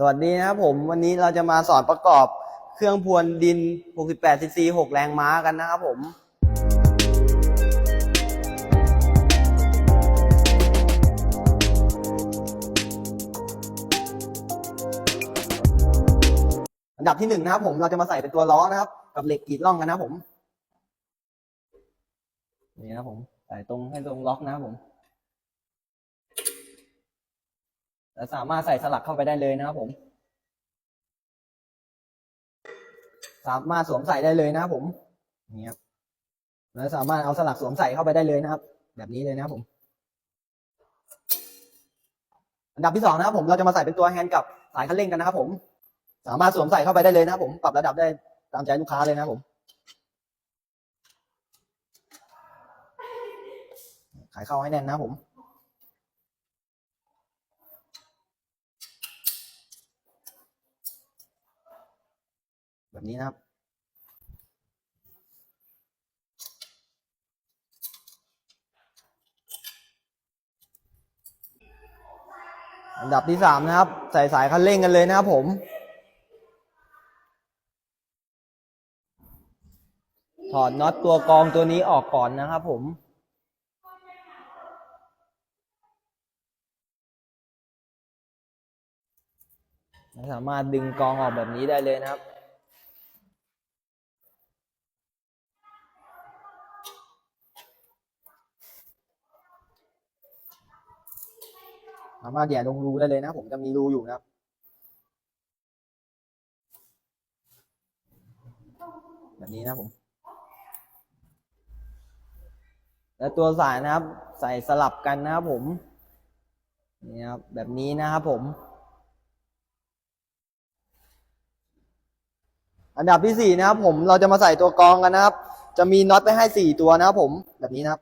สวัสดีนะครับผมวันนี้เราจะมาสอนประกอบเครื่องพรวนดิน 68 cc 6 แรงม้ากันนะครับผม อันดับที่หนึ่งนะครับผมเราจะมาใส่เป็นตัวล้อนะครับ กับเหล็กกรีดร่องกันนะครับผม นี่นะครับผม ใส่ตรงให้ตรงล็อกนะครับผม แล้วสามารถใส่สลักเข้าไปได้เลยนะครับผม สามารถสวมใส่ได้เลยนะครับผมนี่ครับแล้วสามารถเอาสลักสวมใส่เข้าไปได้เลยนะครับ แบบนี้เลยนะครับผมอันดับที่สองนะครับผมเราจะมาใส่เป็นตัวแฮนด์กับสายคันเร่งกันนะครับผม สามารถสวมใส่เข้าไปได้เลยนะครับผมปรับระดับได้ตามใจลูกค้าเลยนะครับผมขายเข้าให้แน่นนะครับผม แบบนี้นะครับ อันดับที่สามนะครับ ใส่สายคันเร่งกันเลยนะครับผม ถอดน็อตตัวกองตัวนี้ออกก่อนนะครับผมสามารถดึงกองออกแบบนี้ได้เลยนะครับ สามารถแย่ลงรูได้เลยนะ ผมจะมีรูอยู่นะครับแบบนี้นะผม และตัวสายนะครับ ใส่สลับกันนะครับผมนี่ครับแบบนี้นะครับผม อันดับที่สี่นะครับ ผมเราจะมาใส่ตัวกรองกันนะครับ จะมีน็อตไปให้สี่ตัวนะครับผม แบบนี้นะครับ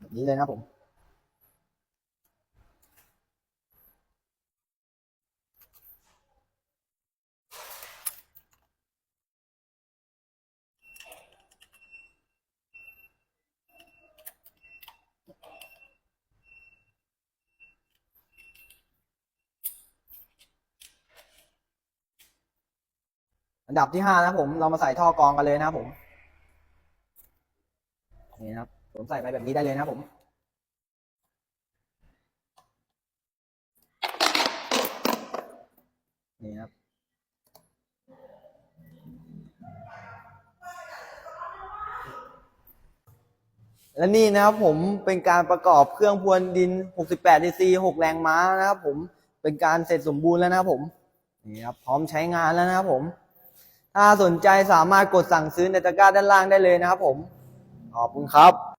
แบบนี้เลยนะครับผม อันดับที่ห้านะผมเรามาใส่ท่อกรองกันเลยนะผมนี่นะครับผมใส่ไปแบบนี้ได้เลยนะผมนี่ครับและนี่นะครับผมเป็นการประกอบเครื่องพรวนดิน 68 cc 6 แรงม้านะครับผมเป็นการเสร็จสมบูรณ์แล้วนะครับผมนี่ครับพร้อมใช้งานแล้วนะครับผม ถ้าสนใจสามารถกดสั่งซื้อในตะกร้าด้านล่างได้เลยนะครับผม ขอบคุณครับ